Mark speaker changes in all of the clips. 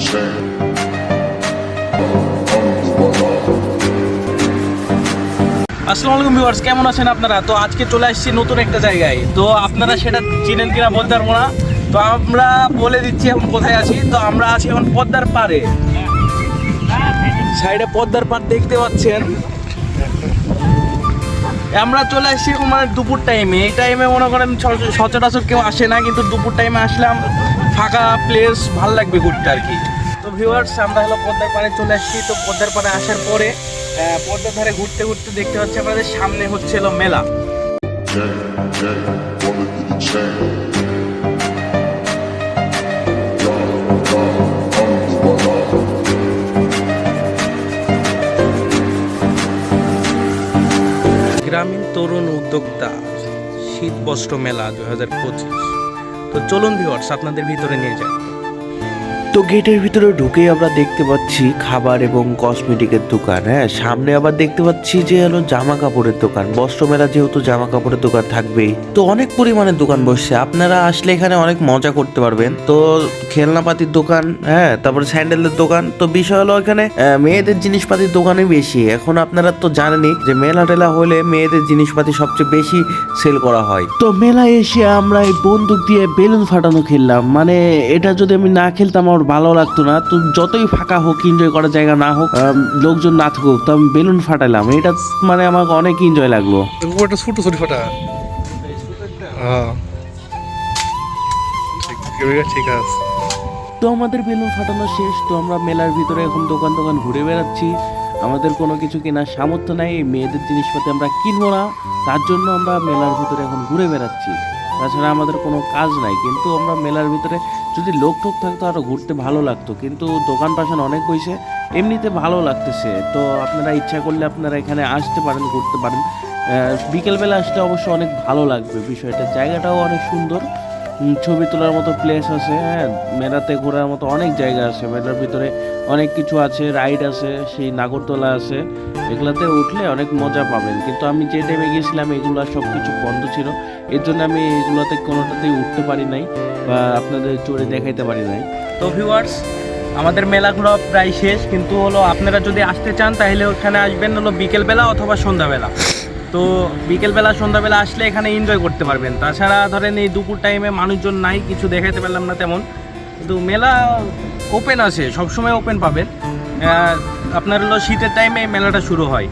Speaker 1: আসসালামু আলাইকুম কেমন আছেন আপনারা? তো আজকে চলে আসছি নতুন একটা জায়গায়। তো আপনারা সেটা চিনেন কিনা বলতে পারব না। তো আমরা বলে দিচ্ছি এখন কোথায় আছি। তো আমরা আছি এখন পদ্মার পাড়ে। সাইডে পদ্মার পাড় দেখতে পাচ্ছেন। আমরা চলে আসছি মানে দুপুর টাইমে এই টাইমে মনে করেন সচরাচর কেউ আসে না, কিন্তু দুপুর টাইমে আসলাম ফাঁকা প্লেস ভালো লাগবে ঘুরতে আর কি। তো ভিউয়ার্স আমরা হলো পদ্মার পাড়ে চলে আসছি। তো পদ্মার পাড়ে আসার পরে পদ্মার ধারে ঘুরতে ঘুরতে দেখতে পাচ্ছি আমাদের সামনে হচ্ছে মেলা। তরুণ উদ্যোক্তা শীতবস্ত্র মেলা দু হাজার পঁচিশ। তো চলুন ভিওয়ার্স আপনাদের ভিতরে নিয়ে যাই।
Speaker 2: তো গেটের ভিতরে ঢুকেই আমরা দেখতে পাচ্ছি খাবার এবং কসমেটিকের দোকান। হ্যাঁ সামনে আবার দেখতে পাচ্ছি যে হলো জামা কাপড়ের দোকান। বস্ত্র মেলা যেহেতু জামা কাপড়ের দোকান থাকবেই। তো অনেক পরিমাণে দোকান বসছে। আপনারা আসলে এখানে অনেক মজা করতে পারবেন। তো খেলনাপাতির দোকান হ্যাঁ তারপরে স্যান্ডেলের দোকান। তো বিষয় হলো এখানে মেয়েদের জিনিসপাতির দোকানই বেশি। এখন আপনারা তো জানেনই যে মেলা টেলা হলে মেয়েদের জিনিসপাতি সবচেয়ে বেশি সেল করা হয়। তো মেলায় এসে আমরা এই বন্দুক দিয়ে বেলুন ফাটানো খেললাম। মানে এটা যদি আমি না খেলতাম আমার ভালো লাগতো না। তো যতই ফাঁকা হোক এনজয় করার জায়গা না হোক লোকজন না থাকুক তো আমি বেলুন ফাটালাম এটা মানে আমাকে অনেক এনজয় লাগল।
Speaker 3: উপরটা ছোট ছোট ফাটা। হ্যাঁ। ঠিক ঠিক আছে।
Speaker 2: তো আমাদের বেলুন ফাটানো শেষ। তো আমরা মেলার ভিতরে এখন দোকান দোকান ঘুরে বেড়াচ্ছি। আমাদের কোনো কিছু কেনার সামর্থ্য নাই মেয়েদের জিনিসপাতি আমরা কিনবো না। তার জন্য আমরা মেলার ভিতরে এখন ঘুরে বেড়াচ্ছি। তাছাড়া আমাদের কোনো কাজ নাই। কিন্তু আমরা মেলার ভিতরে যদি লোক ঠোক থাকতো আরও ঘুরতে ভালো লাগতো। কিন্তু দোকান পাশান অনেক হয়েছে এমনিতে ভালো লাগতেছে। তো আপনারা ইচ্ছা করলে আপনারা এখানে আসতে পারেন, ঘুরতে পারেন। বিকেলবেলা আসলে অবশ্য অনেক ভালো লাগবে বিষয়টা। জায়গাটাও অনেক সুন্দর। ছবি তোলার মতো প্লেস আছে হ্যাঁ মেলাতে ঘোরার মতো অনেক জায়গা আছে। মেলার ভিতরে অনেক কিছু আছে রাইড আছে, সেই নাগরদোলা আছে। এগুলাতে উঠলে অনেক মজা পাবেন। কিন্তু আমি যে টাইমে গেছিলাম, এগুলো সব কিছু বন্ধ ছিল। এর জন্য আমি এগুলোতে কোনোটাতেই উঠতে পারি নাই বা আপনাদের চড়ে দেখাইতে পারি নাই।
Speaker 1: তো ভিউয়ার্স আমাদের মেলা ঘোরা প্রায় শেষ। কিন্তু হলো, আপনারা যদি আসতে চান, তাহলে ওখানে আসবেন হলো বিকেলবেলা অথবা সন্ধ্যাবেলা। তো বিকেলবেলা, সন্ধ্যাবেলা আসলে এখানে এনজয় করতে পারবেন। তাছাড়া ধরেন এই দুপুর টাইমে মানুষজন নাই, কিছু দেখাতে পারলাম না তেমন। কিন্তু মেলা ওপেন আছে, সবসময় ওপেন পাবেন। আপনার হলো শীতের টাইমে এই মেলাটা শুরু হয়।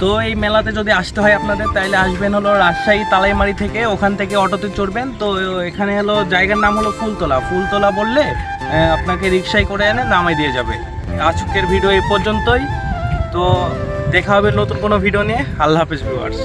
Speaker 1: তো এই মেলাতে যদি আসতে হয় আপনাদের তাহলে আসবেন হলো রাজশাহী তালাইমারি থেকে, ওখান থেকে অটোতে চড়বেন। তো এখানে হলো জায়গার নাম হলো ফুলতলা। ফুলতলা বললে আপনাকে রিক্সায় করে এনে নামাই দিয়ে যাবে। আজকের ভিডিও এই পর্যন্তই। তো দেখা হবে নতুন কোনো ভিডিও নিয়ে। আল্লাহ হাফিজ ভিউয়ার্স